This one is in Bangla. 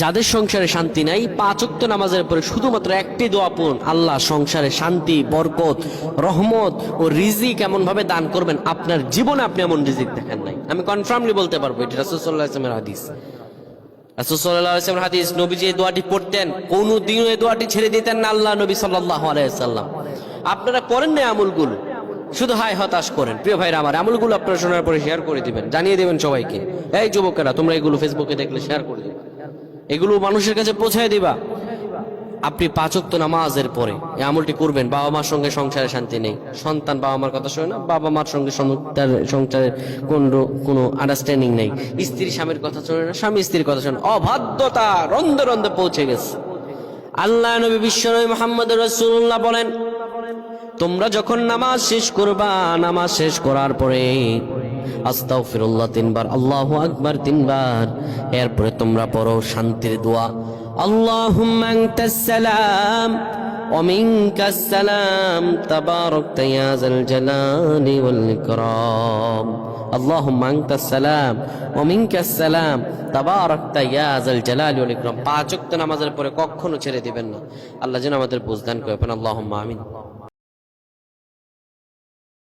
যাদের সংসারে শান্তি নাই পাঁচক্ত নামাজের পরে শুধুমাত্র একটি দোয়া পূরণ আল্লাহ সংসারে শান্তি, বরকত, রহমত ও রিজিক এমন ভাবে দান করবেন। আপনার জীবনে আপনি এমন রিজিক দেখেন নাই। আমি কনফার্মলি বলতে পারব, এটা ইসলামের হাদিস। রাসুল্লাহ ইসলামের হাদিস নবীজি এই দোয়াটি পড়তেন কোনো এই দোয়াটি ছেড়ে দিতেন না আল্লাহ নবী সাল্লাহ আলাইসাল্লাম আপনারা করেন না আমলগুলো? শুধু হায় হতাশ করেন। প্রিয় ভাইরা আমার, আমলগুলো আপনারা শোনার পরে শেয়ার করে দিবেন, জানিয়ে দেবেন সবাইকে। এই যুবকেরা, তোমরা এগুলো ফেসবুকে দেখলে শেয়ার করে দিবে এগুলো মানুষের কাছে পৌঁছায় দিবা। আপনি পাঁচক্ত নামাজের পরে এই আমলটি করবেন, বাবা মার সঙ্গে সংসারে শান্তি নেই। সন্তান বাবা মার কথা শোনে না, বাবা মার সঙ্গে সং- তার সংসারের কোন, কোনো আন্ডারস্ট্যান্ডিং নেই। স্ত্রী স্বামীর কথা শোনে না, স্বামী স্ত্রীর কথা শোনে। অবাধ্যতা রন্ধে রন্ধে পৌঁছে গেছে। আল্লাহ নবী বিশ্বনবী মোহাম্মদ রসুল্লাহ বলেন, তোমরা যখন নামাজ শেষ করবা, নামাজ শেষ করার পরে আস্তাগফিরুল্লাহ তিনবার আল্লাহু আকবার তিনবার এরপরে তোমরা পড়ো শান্তির দোয়া আল্লাহুম্মা আনতাস সালাম ومنك السلام تبارك يا ذا الجلال والإكرام اللهم أنت السلام ومنك السلام تبارك يا ذا الجلال والإكرام পাঁচ ওয়াক্ত নামাজের পরে কখনো ছেড়ে দিবেন না আল্লাহ যেন আমাদের বুঝদান করে আল্লাহুম্মা আমিন